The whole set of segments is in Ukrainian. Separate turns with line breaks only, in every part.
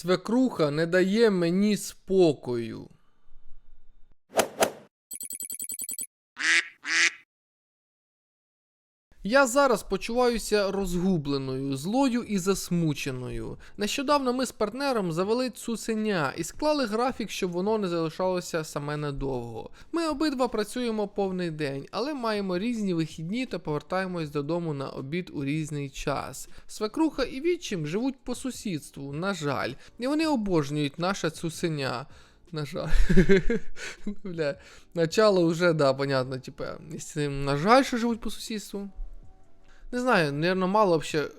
Свекруха не дає мені спокою. Я зараз почуваюся розгубленою, злою і засмученою. Нещодавно ми з партнером завели цуценя і склали графік, щоб воно не залишалося саме надовго. Ми обидва працюємо повний день, але маємо різні вихідні та повертаємось додому на обід у різний час. Свекруха і відчим живуть по сусідству, на жаль, і вони обожнюють наше цуценя. На жаль. Бля. Начало вже, да, понятно, типа, на жаль, що живуть по сусідству. Не знаю, мабуть, мало взагалі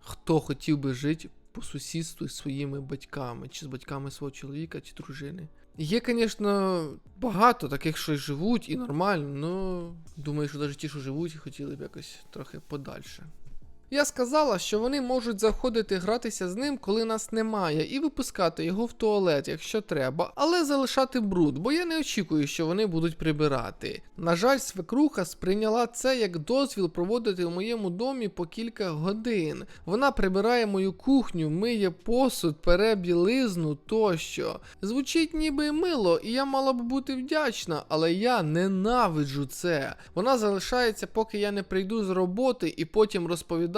хто хотів би жити по сусідству з своїми батьками, чи з батьками свого чоловіка, чи дружини. Є, звісно, багато таких, що живуть, і нормально, але думаю, що навіть ті, що живуть, хотіли б якось трохи подальше. Я сказала, що вони можуть заходити гратися з ним, коли нас немає, і випускати його в туалет, якщо треба, але залишати бруд, бо я не очікую, що вони будуть прибирати. На жаль, свекруха сприйняла це як дозвіл проводити в моєму домі по кілька годин. Вона прибирає мою кухню, миє посуд, пере білизну тощо. Звучить ніби мило, і я мала б бути вдячна, але я ненавиджу це. Вона залишається, поки я не прийду з роботи, і потім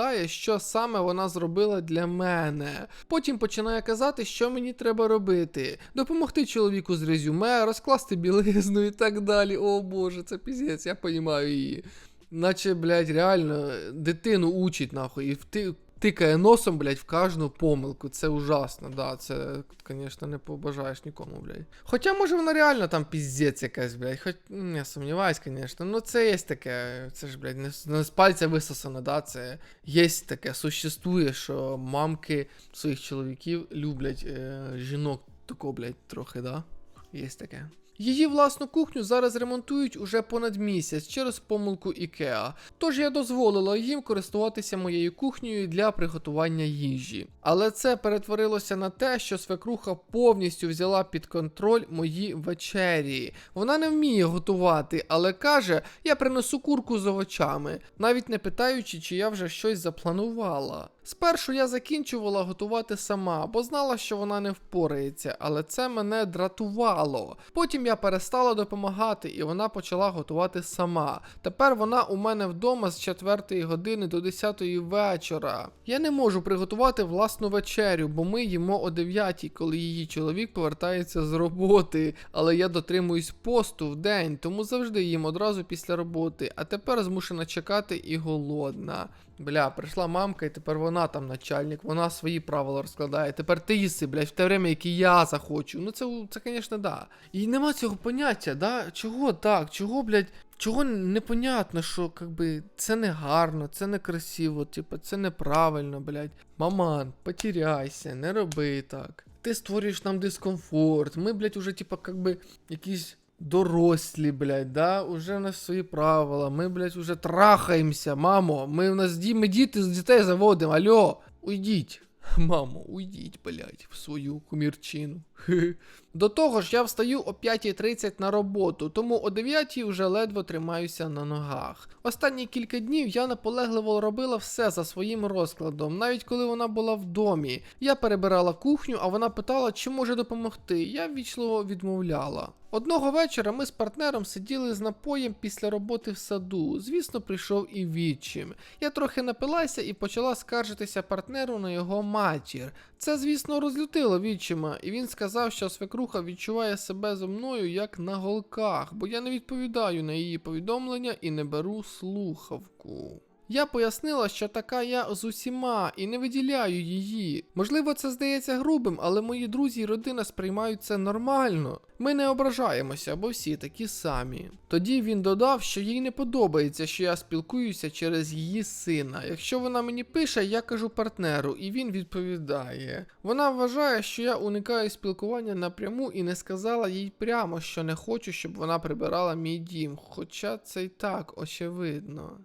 розповідає, що саме вона зробила для мене. Потім починає казати, що мені треба робити: допомогти чоловіку з резюме, розкласти білизну і так далі. О боже, це піздець, я понімаю її. Наче, блядь, реально дитину учить нахуй і вти... тикає носом, блядь, в кожну помилку. Це ужасно, да, це, звісно, не побажаєш нікому, блядь. Хоча, може, вона реально там піздець якась, блядь. Хоч я сумніваюсь, звісно. Ну це є таке. Це ж, блядь, не, не з пальця висосано, да. Це є таке, существує, що мамки своїх чоловіків люблять е, жінок тако, блядь, трохи, да. Є таке. Її власну кухню зараз ремонтують уже понад місяць через помилку IKEA, тож я дозволила їм користуватися моєю кухнею для приготування їжі. Але це перетворилося на те, що свекруха повністю взяла під контроль мої вечері. Вона не вміє готувати, але каже, я принесу курку з овочами, навіть не питаючи, чи я вже щось запланувала. Спершу я закінчувала готувати сама, бо знала, що вона не впорається, але це мене дратувало. Потім я перестала допомагати, і вона почала готувати сама. Тепер вона у мене вдома з 4 години до 10 вечора. Я не можу приготувати власну вечерю, бо ми їмо о 9, коли її чоловік повертається з роботи. Але я дотримуюсь посту в день, тому завжди їм одразу після роботи. А тепер змушена чекати і голодна. Бля, прийшла мамка, і тепер вона там начальник, вона свої правила розкладає. Тепер ти їси, блядь, в те время, яке я захочу. Ну це, це, звісно, да. І нема цього поняття, да? Чого так? Чого, блядь, чого непонятно, що как би, це не гарно, це не красиво, типу, це неправильно, блядь. Маман, потеряйся, не роби так. Ти створюєш нам дискомфорт. Ми, блядь, уже, типа, как би, якісь дорослі, блядь, да? Уже в нас свої правила. Ми, блядь, уже трахаємося, мамо. Ми в нас ді, ми діти з дітей заводимо. Алло, уйдіть. Мамо, уйдіть, блядь, в свою кумірчину. До того ж, я встаю о 5.30 на роботу, тому о 9 вже ледве тримаюся на ногах. Останні кілька днів я наполегливо робила все за своїм розкладом, навіть коли вона була в домі. Я перебирала кухню, а вона питала, чи може допомогти. Я ввічливо відмовляла. Одного вечора ми з партнером сиділи з напоєм після роботи в саду. Звісно, прийшов і відчим. Я трохи напилася і почала скаржитися партнеру на його матір. Це, звісно, розлютило відчима, і він сказав, що свекруха відчуває себе зо мною як на голках, бо я не відповідаю на її повідомлення і не беру слухавку. Я пояснила, що така я з усіма і не виділяю її. Можливо, це здається грубим, але мої друзі і родина сприймають це нормально. Ми не ображаємося, бо всі такі самі. Тоді він додав, що їй не подобається, що я спілкуюся через її сина. Якщо вона мені пише, я кажу партнеру, і він відповідає. Вона вважає, що я уникаю спілкування напряму і не сказала їй прямо, що не хочу, щоб вона прибирала мій дім. Хоча це й так очевидно.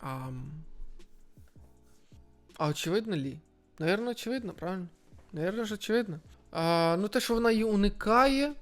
Ам... А очевидно лі? Наверно, очевидно, правильно? Наверно ж очевидно. А, ну те, що вона її уникає.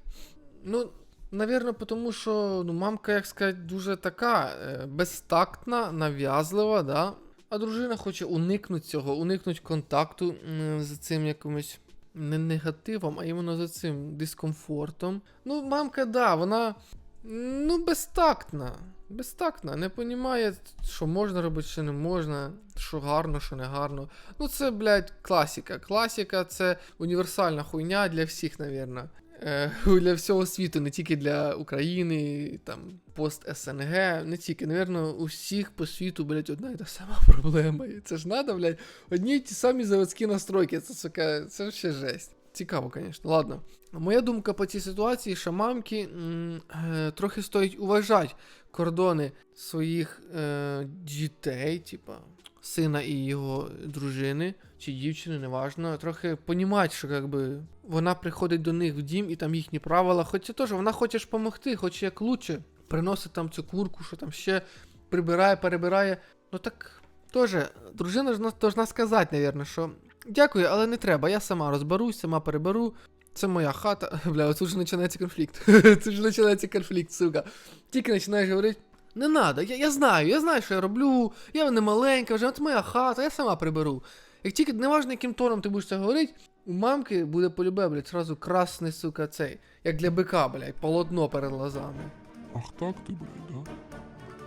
Ну, навірно, тому що ну, мамка, як сказати, дуже така е, безтактна, нав'язлива, да? А дружина хоче уникнути цього, уникнути контакту з цим якимось не негативом, а іменно за цим дискомфортом. Ну, мамка, да, вона ну, безтактна. Безтактна, не понімає, що можна робити, що не можна, що гарно, що не гарно. Ну, це, блядь, класіка. Класіка це універсальна хуйня для всіх, навірно. Е, для всього світу, не тільки для України, там, пост СНГ, не тільки, навірно, у всіх по світу, блядь, одна і та сама проблема. І це ж надо, блядь, одні й ті самі заводські настройки. Це, сука, це ще жесть. Цікаво, звісно. Ладно. Моя думка по цій ситуації, що мамки м, е, трохи стоїть уважати кордони своїх е, дітей, типа сина і його дружини чи дівчини, неважно. Трохи понімати, що якби вона приходить до них в дім і там їхні правила. Хоча теж вона хоче ж допомогти, хоче як лучше. Приносить там цю курку, що там ще прибирає, перебирає. Ну так теж, дружина ж должна сказати, навірно, що дякую, але не треба. Я сама розберусь, сама переберу. Це моя хата. Бля, ось тут вже починається конфлікт. Тут вже починається конфлікт, сука. Тільки починаєш говорити. Не надо, я, я знаю, я знаю, що я роблю, я не маленька вже, от моя хата, я сама приберу. Як тільки неважно, яким тоном ти будеш це говорити, у мамки буде полюбе, блядь, сразу красний, сука, цей, як для бика, блядь, полотно перед глазами.
Ах так ты, блядь, да?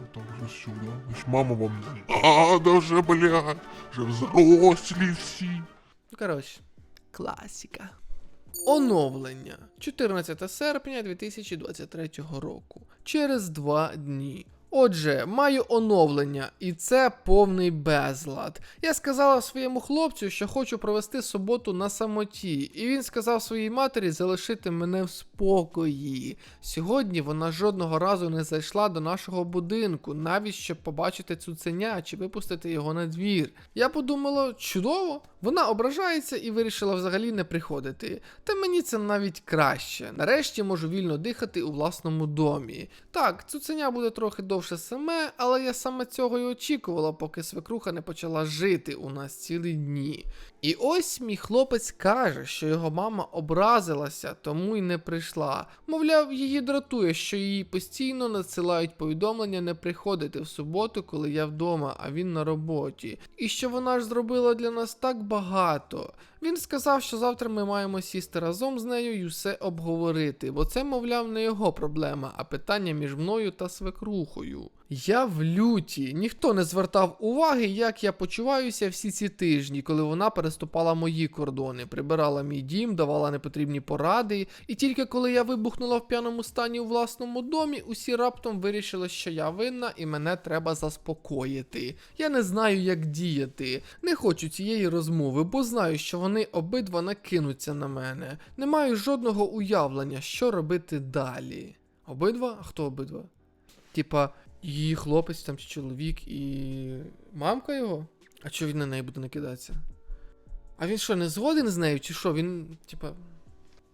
Вот так же сюда. Значит, мама вам не надо же, блядь. Же взрослі всі.
Ну, коротше, класіка. Оновлення 14 серпня 2023 року. Через два дні. Отже, маю оновлення, і це повний безлад. Я сказала своєму хлопцю, що хочу провести суботу на самоті, і він сказав своїй матері залишити мене в спокої. Сьогодні вона жодного разу не зайшла до нашого будинку, навіть щоб побачити цуценя чи випустити його на двір. Я подумала, чудово, вона ображається і вирішила взагалі не приходити. Та мені це навіть краще. Нарешті можу вільно дихати у власному домі. Так, цуценя буде трохи довше саме, але я саме цього і очікувала, поки свекруха не почала жити у нас цілі дні. І ось мій хлопець каже, що його мама образилася, тому й не прийшла. Мовляв, її дратує, що їй постійно надсилають повідомлення не приходити в суботу, коли я вдома, а він на роботі. І що вона ж зробила для нас так багато. Він сказав, що завтра ми маємо сісти разом з нею і все обговорити, бо це, мовляв, не його проблема, а питання між мною та свекрухою. Я в люті. Ніхто не звертав уваги, як я почуваюся всі ці тижні, коли вона переступала мої кордони, прибирала мій дім, давала непотрібні поради. І тільки коли я вибухнула в п'яному стані у власному домі, усі раптом вирішили, що я винна і мене треба заспокоїти. Я не знаю, як діяти. Не хочу цієї розмови, бо знаю, що вони обидва накинуться на мене. Не маю жодного уявлення, що робити далі. Обидва? Хто обидва? Типа, її хлопець там чи чоловік і мамка його? А чого він на неї буде накидатися? А він що, не згоден з нею, чи що? Він, типа.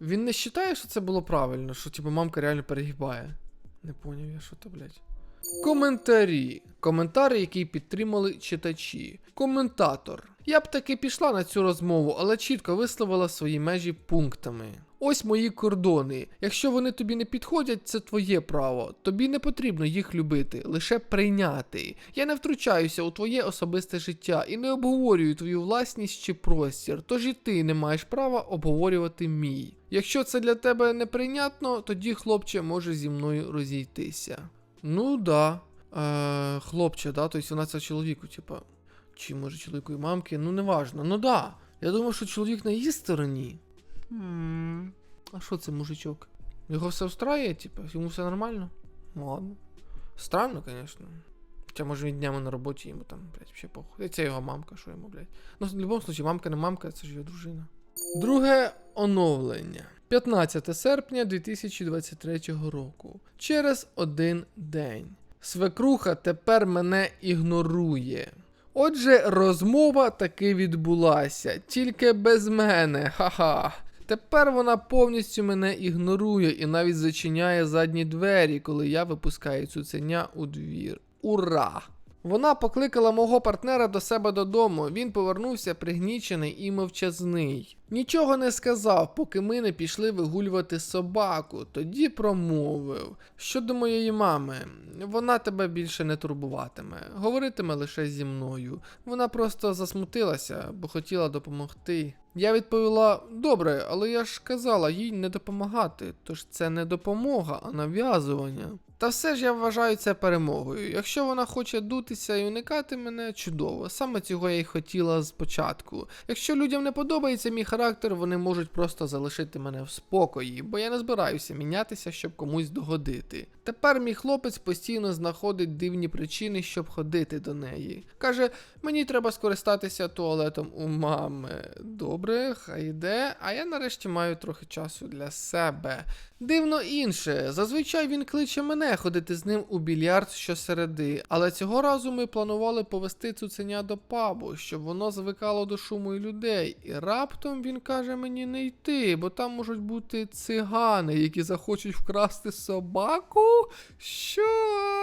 Він не вважає, що це було правильно, що типа мамка реально перегибає. Не поняв я, що то, блядь. Коментарі. Коментарі, які підтримали читачі. Коментатор. Я б таки пішла на цю розмову, але чітко висловила свої межі пунктами. Ось мої кордони. Якщо вони тобі не підходять, це твоє право. Тобі не потрібно їх любити, лише прийняти. Я не втручаюся у твоє особисте життя і не обговорюю твою власність чи простір, тож і ти не маєш права обговорювати мій. Якщо це для тебе неприйнятно, тоді хлопче може зі мною розійтися. Ну да. Е, хлопче, да, тобто вона це чоловіку, типа. Чи може чоловіку і мамки, ну неважно. Ну да. Я думаю, що чоловік на її стороні. Хм. А що це мужичок? Його все встраює, типа, йому все нормально? Ну ладно. Странно, звісно. Хоча може він днями на роботі йому там, блядь, ще похуй. Це його мамка, що йому, блядь. Ну, в будь-якому випадку, мамка не мамка, це ж його дружина. Друге оновлення. 15 серпня 2023 року. Через один день. Свекруха тепер мене ігнорує. Отже, розмова таки відбулася, тільки без мене, ха-ха. Тепер вона повністю мене ігнорує і навіть зачиняє задні двері, коли я випускаю цуценя у двір. Ура! Вона покликала мого партнера до себе додому. Він повернувся пригнічений і мовчазний. Нічого не сказав, поки ми не пішли вигулювати собаку. Тоді промовив. Щодо моєї мами, вона тебе більше не турбуватиме, говоритиме лише зі мною. Вона просто засмутилася, бо хотіла допомогти. Я відповіла: добре, але я ж казала їй не допомагати, тож це не допомога, а нав'язування. Та все ж я вважаю це перемогою. Якщо вона хоче дутися і уникати мене, чудово. Саме цього я й хотіла спочатку. Якщо людям не подобається мій характер, вони можуть просто залишити мене в спокої, бо я не збираюся мінятися, щоб комусь догодити. Тепер мій хлопець постійно знаходить дивні причини, щоб ходити до неї. Каже, мені треба скористатися туалетом у мами. Добре, хай йде, а я нарешті маю трохи часу для себе. Дивно інше. Зазвичай він кличе мене ходити з ним у більярд щосереди, але цього разу ми планували повести цуценя до пабу, щоб воно звикало до шуму і людей. І раптом він каже мені не йти, бо там можуть бути цигани, які захочуть вкрасти собаку. Sure.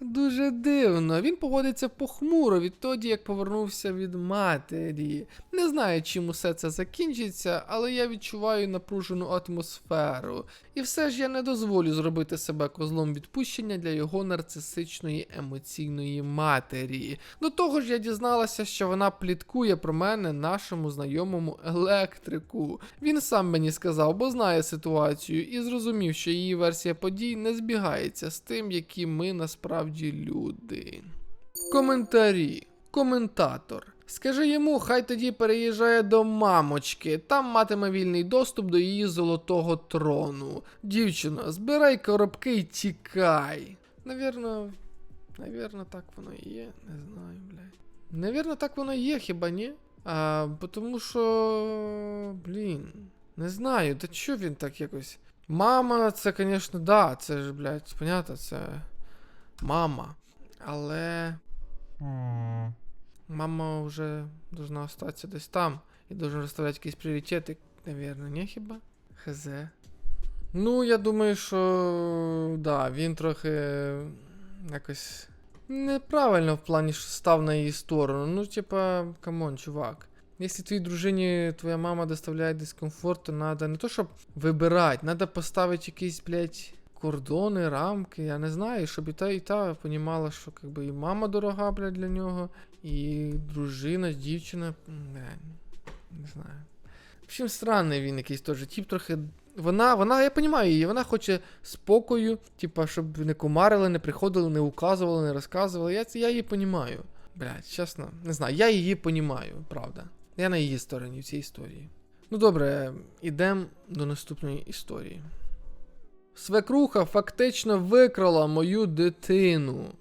Дуже дивно. Він поводиться похмуро відтоді, як повернувся від матері. Не знаю, чим усе це закінчиться, але я відчуваю напружену атмосферу. І все ж я не дозволю зробити себе козлом відпущення для його нарцисичної емоційної матері. До того ж, я дізналася, що вона пліткує про мене нашому знайомому електрику. Він сам мені сказав, бо знає ситуацію, і зрозумів, що її версія подій не збігається з тим, які ми насправді люди. Коментарі. Коментатор. Скажи йому, хай тоді переїжджає до мамочки, там матиме вільний доступ до її золотого трону. Дівчино, збирай коробки і тікай. Навірно, навірно, так воно і є. Не знаю, блядь. Навірно, так воно і є, хіба ні? А, тому що. Блін. Не знаю, та чо він так якось. Мама, це, звісно, да, це ж, блядь, понятно, це. Мама. Але. Мама вже должна остатися десь там і должен розставляти якісь пріоритети, навірно, не хіба? Хз. Ну, я думаю, що да, він трохи якось неправильно в плані що став на її сторону. Ну, типа, камон, чувак. Якщо твоїй дружині твоя мама доставляє дискомфорт, то треба не то, щоб вибирати, треба поставити якісь, блядь, кордони, рамки, я не знаю, щоб і та, і та понімала, що как би, і мама дорога, блядь, для нього, і дружина, дівчина. Не, не знаю. В общем, странний він якийсь теж. Тіп трохи. Вона, вона, я розумію її, вона хоче спокою, типа, щоб не кумарили, не приходили, не указували, не розказували. Я, я її розумію. Блядь, чесно, не знаю, я її розумію, правда. Я на її стороні в цій історії. Ну добре, ідемо до наступної історії. Свекруха фактично викрала мою дитину.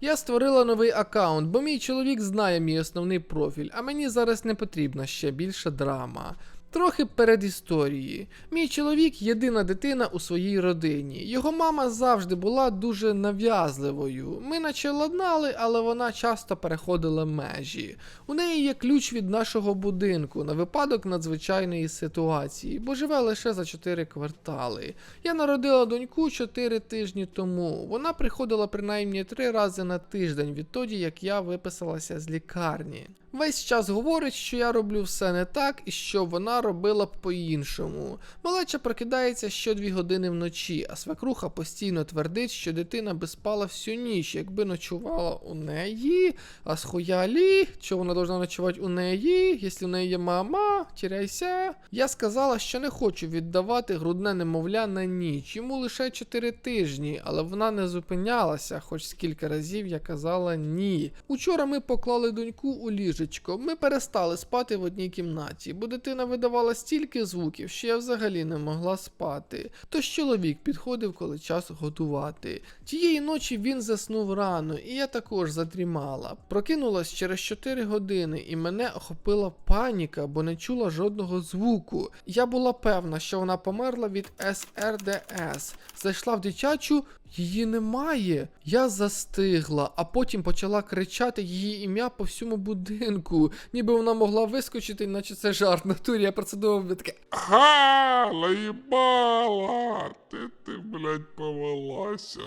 Я створила новий аккаунт, бо мій чоловік знає мій основний профіль, а мені зараз не потрібна ще більша драма. Трохи перед історії. Мій чоловік єдина дитина у своїй родині. Його мама завжди була дуже нав'язливою. Ми наче ладнали, але вона часто переходила межі. У неї є ключ від нашого будинку на випадок надзвичайної ситуації, бо живе лише за 4 квартали. Я народила доньку 4 тижні тому. Вона приходила принаймні 3 рази на тиждень відтоді, як я виписалася з лікарні. Весь час говорить, що я роблю все не так і що вона робила б по-іншому. Малеча прокидається що дві години вночі, а свекруха постійно твердить, що дитина би спала всю ніч, якби ночувала у неї. А схуялі, що вона должна ночувати у неї, якщо у неї є мама, тіряйся. Я сказала, що не хочу віддавати грудне немовля на ніч. Йому лише 4 тижні, але вона не зупинялася, хоч скільки разів я казала ні. Учора ми поклали доньку у ліжечко. Ми перестали спати в одній кімнаті, бо дитина видавала стільки звуків, що я взагалі не могла спати. Тож чоловік підходив, коли час готувати. Тієї ночі він заснув рано, і я також задрімала. Прокинулась через 4 години, і мене охопила паніка, бо не чула жодного звуку. Я була певна, що вона померла від СРДС. Зайшла в дитячу, її немає. Я застигла, а потім почала кричати її ім'я по всьому будинку, ніби вона могла вискочити, наче це жарт. В Натурі я про це думав, я таке.
Ха, наїбала! Ти, ти, блядь, повелася.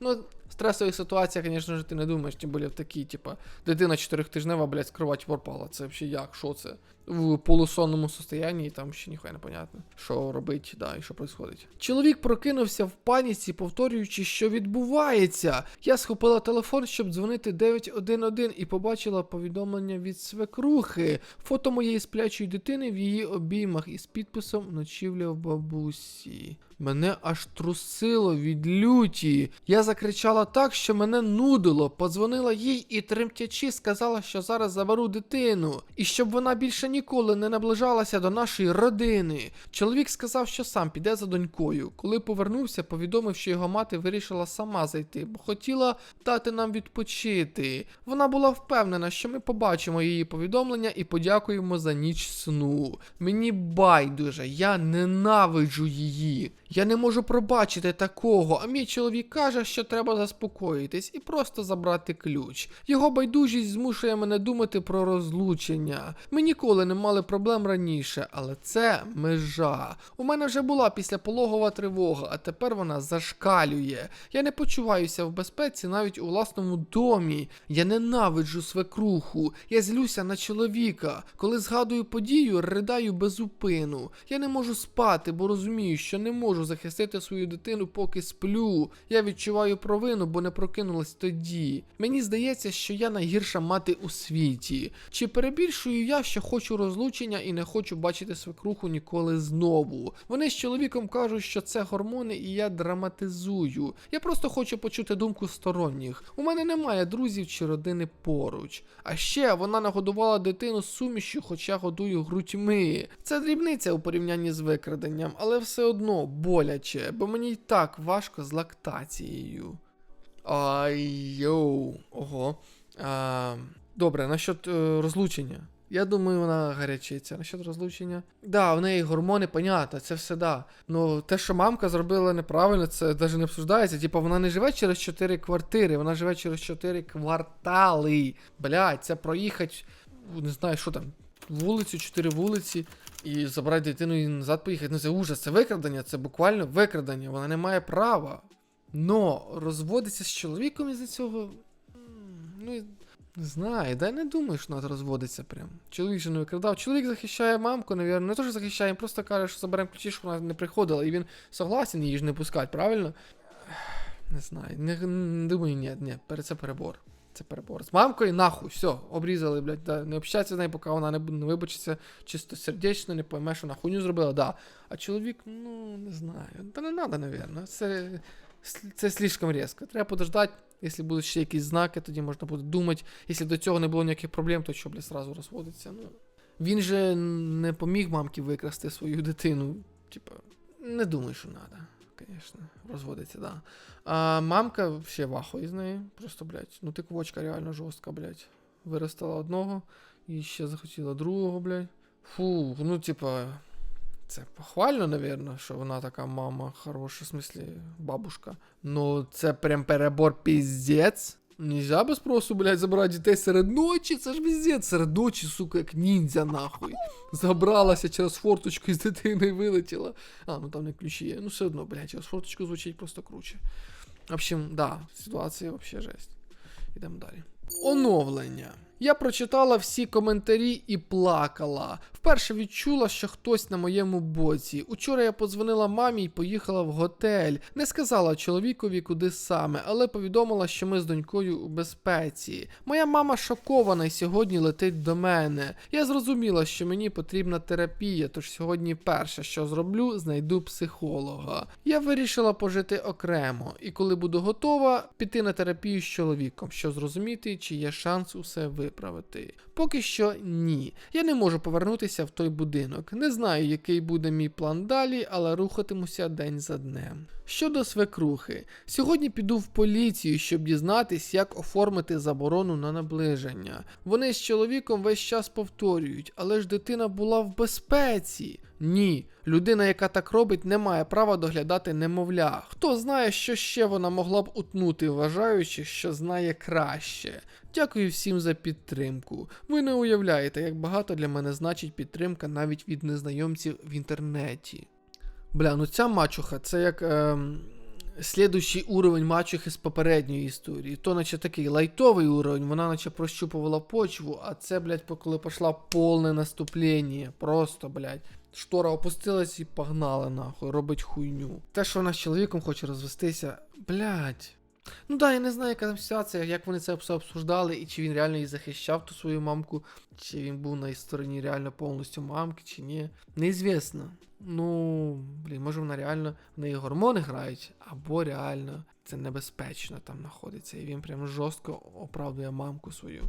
Ну, стресових ситуаціях, звісно ж, ти не думаєш, тим більше в такій, типа, дитина чотирьохтижнева, блядь, з кроваті попала. Це взагалі як? Що це? В полусонному состоянні, там ще ніхуя не понятно, що робить, да, і що відбувається. Чоловік прокинувся в паніці, повторюючи, що відбувається. Я схопила телефон, щоб дзвонити 911 і побачила повідомлення від свекрухи. Фото моєї сплячої дитини в її обіймах із підписом Ночівля в бабусі. Мене аж трусило від люті. Я закричала так, що мене нудило. Подзвонила їй і тремтячи сказала, що зараз заберу дитину, і щоб вона більше ніколи не наближалася до нашої родини. Чоловік сказав, що сам піде за донькою. Коли повернувся, повідомив, що його мати вирішила сама зайти, бо хотіла дати нам відпочити. Вона була впевнена, що ми побачимо її повідомлення і подякуємо за ніч сну. Мені байдуже, я ненавиджу її. Я не можу пробачити такого, а мій чоловік каже, що треба заспокоїтись і просто забрати ключ. Його байдужість змушує мене думати про розлучення. Ми ніколи не мали проблем раніше, але це межа. У мене вже була післяпологова тривога, а тепер вона зашкалює. Я не почуваюся в безпеці навіть у власному домі. Я ненавиджу свекруху. Я злюся на чоловіка. Коли згадую подію, ридаю без упину. Я не можу спати, бо розумію, що не можу захистити свою дитину, поки сплю. Я відчуваю провину, бо не прокинулась тоді. Мені здається, що я найгірша мати у світі. Чи перебільшую я, що хочу розлучення і не хочу бачити свекруху ніколи знову? Вони з чоловіком кажуть, що це гормони, і я драматизую. Я просто хочу почути думку сторонніх. У мене немає друзів чи родини поруч. А ще вона нагодувала дитину сумішю, хоча годую грудьми. Це дрібниця у порівнянні з викраденням, але все одно боляче, бо мені й так важко з лактацією. Ай, йоу. Ого. А, добре, насчет е, розлучення. Я думаю, вона гарячиться. Насчет розлучення. Да, в неї гормони, понятно, це все да. Ну, те, що мамка зробила неправильно, це навіть не обсуждається. Типа, вона не живе через 4 квартири, вона живе через 4 квартали. Блядь, це проїхати, не знаю, що там, вулицю, 4 вулиці. І забрати дитину і назад поїхати. Ну це ужас, це викрадення, це буквально викрадення. Вона не має права. Но розводиться з чоловіком із-за цього. Ну, не знаю, да я не думаю, що треба розводиться прям. Чоловік же не викрадав. Чоловік захищає мамку, навірно, не то, що захищає, він просто каже, що заберемо ключі, щоб вона не приходила. І він согласен її ж не пускати, правильно? Не знаю. Не, не думаю, ні, ні, це перебор. Це перебор. З мамкою нахуй, все, обрізали, блядь, да. не общатися з нею, поки вона не, не вибачиться чисто сердечно, не пойме, що вона хуйню зробила, да. А чоловік, ну, не знаю. Та не треба, навірно. Це, це слишком різко. Треба подождати, якщо будуть ще якісь знаки, тоді можна буде думати. Якщо до цього не було ніяких проблем, то що, блядь, сразу розводиться. Ну. Він же не поміг мамці викрасти свою дитину. Типа, не думаю, що треба. Звісно, розводиться, да. А мамка ще вахує з неї. Просто, блядь, ну ти квочка реально жорстка, блядь. Виростала одного і ще захотіла другого, блядь. Фу, ну типа. Це похвально, навірно, що вона така мама хороша, в смислі, бабушка. Ну, це прям перебор піздець. Нельзя без спросу, блядь, забрати дітей серед ночі, це ж піздець, серед ночі, сука, як ніндзя, нахуй. Забралася через форточку із дитиною вилетіла. А, ну там не ключі є. Ну все одно, блядь, через форточку звучить просто круче. В общем, да, ситуація вообще жесть. Ідемо далі. Оновлення. Я прочитала всі коментарі і плакала. Вперше відчула, що хтось на моєму боці. Учора я подзвонила мамі і поїхала в готель. Не сказала чоловікові, куди саме, але повідомила, що ми з донькою у безпеці. Моя мама шокована і сьогодні летить до мене. Я зрозуміла, що мені потрібна терапія, тож сьогодні перше, що зроблю, знайду психолога. Я вирішила пожити окремо, і коли буду готова, піти на терапію з чоловіком, щоб зрозуміти, чи є шанс усе виправити. Поки що ні. Я не можу повернутися в той будинок. Не знаю, який буде мій план далі, але рухатимуся день за днем. Щодо свекрухи, сьогодні піду в поліцію, щоб дізнатись, як оформити заборону на наближення. Вони з чоловіком весь час повторюють, але ж дитина була в безпеці. Ні, людина, яка так робить, не має права доглядати немовля. Хто знає, що ще вона могла б утнути, вважаючи, що знає краще. Дякую всім за підтримку. Ви не уявляєте, як багато для мене значить підтримка навіть від незнайомців в інтернеті. Бля, ну ця мачуха, це як ем, Слідущий уровень мачухи з попередньої історії. То, наче такий лайтовий уровень, вона наче прощупувала почву, а це, блядь, коли пішло повне наступлення. Просто, блядь. Штора опустилась і погнала нахуй, робить хуйню. Те, що вона з чоловіком хоче розвестися, блядь. Ну да, я не знаю, яка там ситуація, як вони це обсуждали, і чи він реально її захищав ту свою мамку, чи він був на стороні реально повністю мамки, чи ні. Неізвісно. Ну, блін, може вона реально в неї гормони грають, або реально це небезпечно там знаходиться, і він прям жорстко оправдує мамку свою.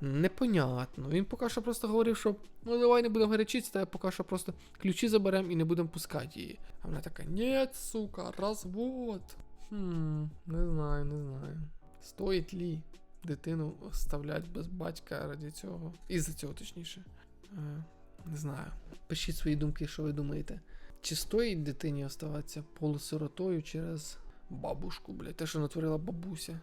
Непонятно. Він поки що просто говорив, що ну давай не будемо гарячитися, та поки що просто ключі заберемо і не будемо пускати її. А вона така, ні, сука, розвод. Хм, не знаю, не знаю. Стоїть лі дитину оставлять без батька раді цього. Із-за цього, точніше. Е, не знаю. Пишіть свої думки, що ви думаєте. Чи стоїть дитині оставатися полусиротою через бабушку, блядь, те, що натворила бабуся?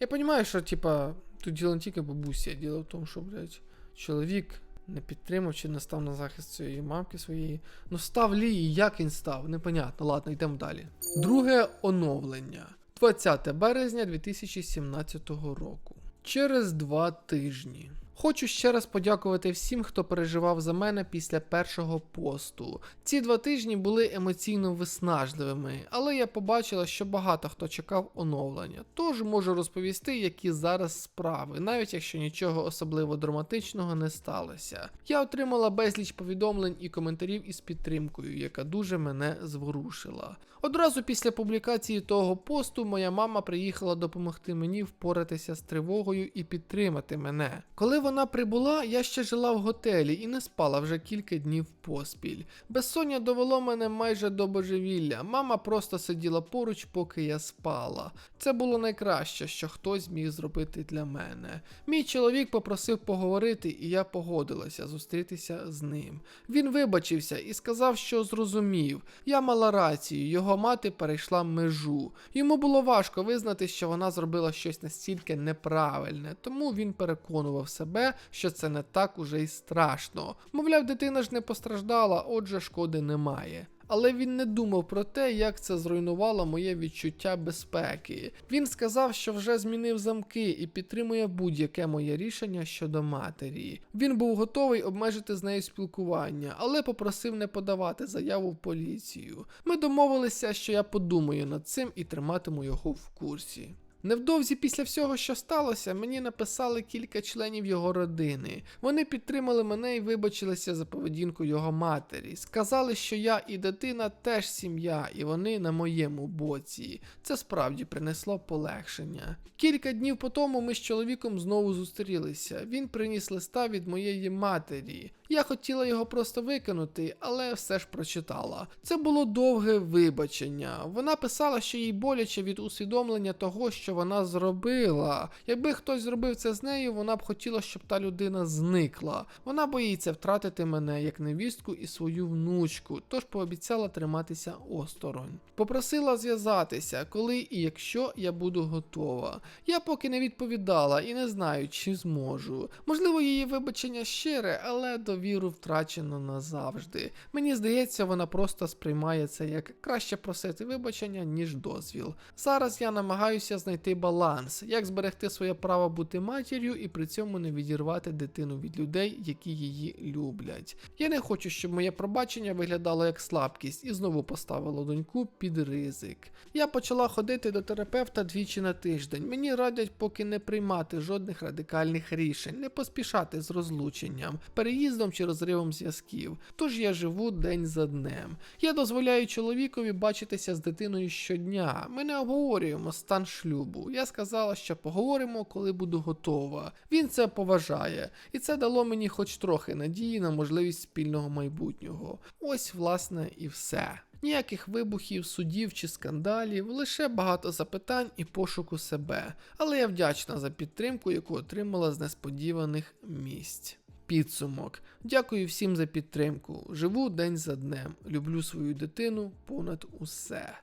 Я розумію, що, типа, тут діло не тільки бабусі, а діло в тому, що, блядь, чоловік не підтримав чи не став на захист цієї мамки своєї. Ну став лі і як він став, непонятно. Ладно, йдемо далі. Друге оновлення. 20 березня 2017 року. Через два тижні. Хочу ще раз подякувати всім, хто переживав за мене після першого посту. Ці два тижні були емоційно виснажливими, але я побачила, що багато хто чекав оновлення. Тож можу розповісти, які зараз справи, навіть якщо нічого особливо драматичного не сталося. Я отримала безліч повідомлень і коментарів із підтримкою, яка дуже мене зворушила. Одразу після публікації того посту моя мама приїхала допомогти мені впоратися з тривогою і підтримати мене. Коли вона прибула, я ще жила в готелі і не спала вже кілька днів поспіль. Безсоння довело мене майже до божевілля. Мама просто сиділа поруч, поки я спала. Це було найкраще, що хтось міг зробити для мене. Мій чоловік попросив поговорити, і я погодилася зустрітися з ним. Він вибачився і сказав, що зрозумів. Я мала рацію, його мати перейшла межу. Йому було важко визнати, що вона зробила щось настільки неправильне, тому він переконував себе, що це не так уже й страшно. Мовляв, дитина ж не постраждала, отже, шкоди немає. Але він не думав про те, як це зруйнувало моє відчуття безпеки. Він сказав, що вже змінив замки і підтримує будь-яке моє рішення щодо матері. Він був готовий обмежити з нею спілкування, але попросив не подавати заяву в поліцію. Ми домовилися, що я подумаю над цим і триматиму його в курсі. Невдовзі після всього, що сталося, мені написали кілька членів його родини. Вони підтримали мене і вибачилися за поведінку його матері. Сказали, що я і дитина теж сім'я, і вони на моєму боці. Це справді принесло полегшення. Кілька днів по тому ми з чоловіком знову зустрілися. Він приніс листа від моєї матері. Я хотіла його просто викинути, але все ж прочитала. Це було довге вибачення. Вона писала, що їй боляче від усвідомлення того, що вона зробила. Якби хтось зробив це з нею, вона б хотіла, щоб та людина зникла. Вона боїться втратити мене як невістку і свою внучку, тож пообіцяла триматися осторонь. Попросила зв'язатися, коли і якщо я буду готова. Я поки не відповідала і не знаю, чи зможу. Можливо, її вибачення щире, але довіру втрачено назавжди. Мені здається, вона просто сприймає це як краще просити вибачення, ніж дозвіл. Зараз я намагаюся знайти баланс, як зберегти своє право бути матір'ю і при цьому не відірвати дитину від людей, які її люблять. Я не хочу, щоб моє пробачення виглядало як слабкість і знову поставило доньку під ризик. Я почала ходити до терапевта двічі на тиждень. Мені радять поки не приймати жодних радикальних рішень, не поспішати з розлученням, переїздом чи розривом зв'язків. Тож я живу день за днем. Я дозволяю чоловікові бачитися з дитиною щодня. Ми не обговорюємо стан шлюбу. Я сказала, що поговоримо, коли буду готова. Він це поважає, і це дало мені хоч трохи надії на можливість спільного майбутнього. Ось, власне, і все. Ніяких вибухів, судів чи скандалів, лише багато запитань і пошуку себе. Але я вдячна за підтримку, яку отримала з несподіваних місць. Підсумок. Дякую всім за підтримку. Живу день за днем. Люблю свою дитину понад усе.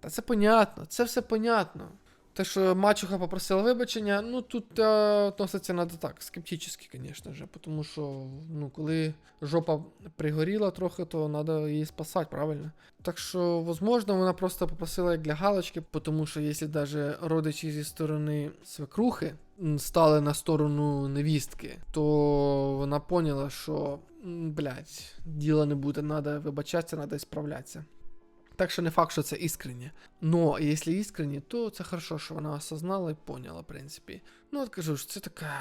Та це понятно, це все понятно. Те, що мачуха попросила вибачення, ну тут е, относиться надо так, скептично, звісно ж, тому що ну, коли жопа пригоріла трохи, то треба її спасати, правильно? Так що, возможно, вона просто попросила як для галочки, тому що якщо навіть родичі зі сторони свекрухи стали на сторону невістки, то вона поняла, що, блядь, діла не буде, треба вибачатися, треба справлятися. Так що не факт, що це іскренне. Но якщо іскренне, то це хорошо, що вона осознала і поняла, в принципі. Ну, от кажу що це така.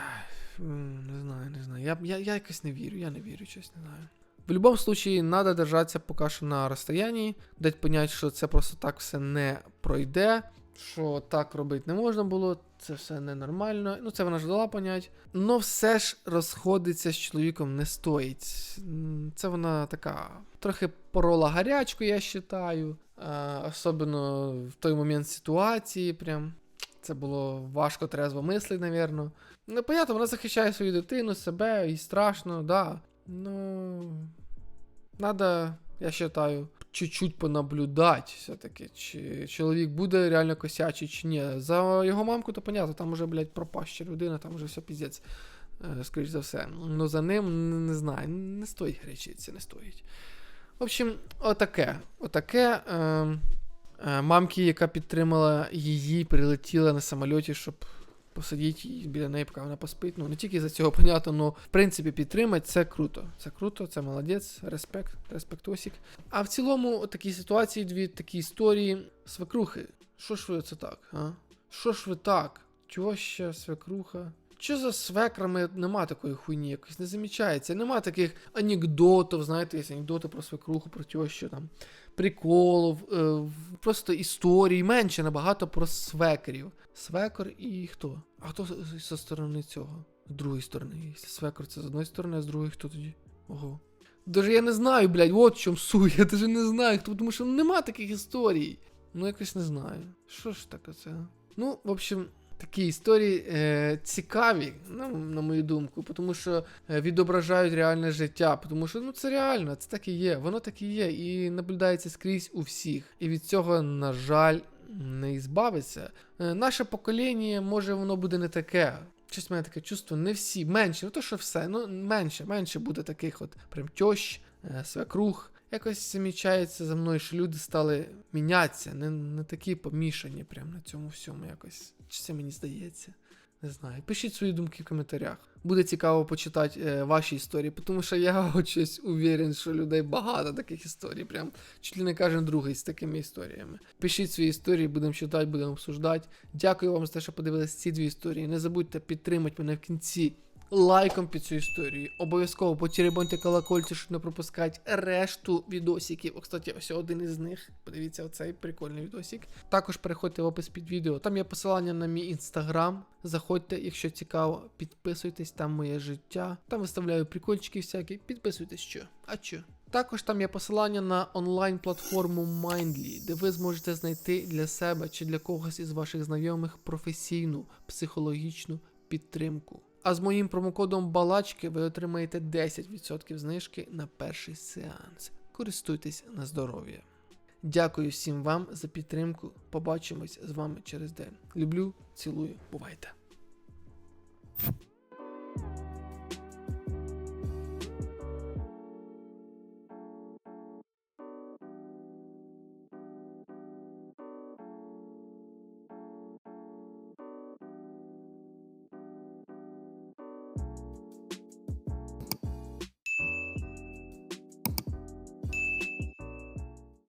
Не знаю, не знаю. Я, я, я якось не вірю, я не вірю, щось не знаю. В будь-якому случае, треба держатися поки що на розстоянні, дать понять, що це просто так все не пройде, що так робити не можна було, це все ненормально. Ну, це вона ж дала понять. Но все ж розходиться з чоловіком не стоїть. Це вона така трохи порола гарячку, я вважаю. Особливо в той момент ситуації. Прям. Це було важко трезво мислити, навірно. Ну, понятно, вона захищає свою дитину, себе, їй страшно, да. Ну. Надо, я вважаю, чуть-чуть понаблюдати все-таки, чи чоловік буде реально косячий, чи ні. За його мамку, то понятно, там уже, блядь, пропаща людина, там уже все піздець, е, скоріш за все. Ну за ним не знаю, не стоїть гречитися, не стоїть. В общем, отаке. Отаке. Е, е, мамки, яка підтримала її, прилетіла на самольоті, щоб посидіти і біля неї, поки вона поспить. Ну, не тільки за цього понятно, але в принципі підтримати це круто. Це круто, це молодець, респект, респектосік. А в цілому, такі ситуації, дві такі історії. Свекрухи. Що ж ви це так? А? Що ж ви так? Чого ще свекруха? Що за свекрами нема такої хуйні, якось не замічається. Нема таких анекдотів, знаєте, є анекдоти про свекруху, про тещу, там, приколів, е, просто історій, менше набагато про свекрів. Свекор і хто? А хто зі сторони цього? З другої сторони. Якщо свекор це з одної сторони, а з другої хто тоді? Ого. Даже я не знаю, блядь, от в чому суть. Я даже не знаю, хто, тому що нема таких історій. Ну, якось не знаю. Що ж таке це? Ну, в общем, такі історії е, цікаві, ну, на мою думку, тому що е, відображають реальне життя. Тому що ну, це реально, це так і є. Воно так і є. І наблюдається скрізь у всіх. І від цього, на жаль, не ізбавиться. Е, наше покоління, може, воно буде не таке. Щось в мене таке чувство, не всі, менше, не то, що все, ну менше, менше буде таких от прям тьощ, е, свекрух. Якось замічається за мною, що люди стали мінятися, не, не такі помішані прям на цьому всьому якось. Чи це мені здається? Не знаю. Пишіть свої думки в коментарях. Буде цікаво почитати е, ваші історії, тому що я щось уверен, що людей багато таких історій. Прям чуть ли не кожен другий з такими історіями. Пишіть свої історії, будемо читати, будемо обсуждати. Дякую вам за те, що подивилися ці дві історії. Не забудьте підтримати мене в кінці лайком під цю історію. Обов'язково потеребоньте колокольці, щоб не пропускати решту відосиків. О, кстати, ось один із них. Подивіться, оцей прикольний відосик. Також переходьте в опис під відео. Там є посилання на мій інстаграм. Заходьте, якщо цікаво, підписуйтесь, там моє життя. Там виставляю прикольчики всякі. Підписуйтесь, що. А що? Також там є посилання на онлайн-платформу Mindly, де ви зможете знайти для себе чи для когось із ваших знайомих професійну психологічну підтримку. А з моїм промокодом Балачки ви отримаєте 10% знижки на перший сеанс. Користуйтесь на здоров'я. Дякую всім вам за підтримку. Побачимось з вами через день. Люблю, цілую, бувайте!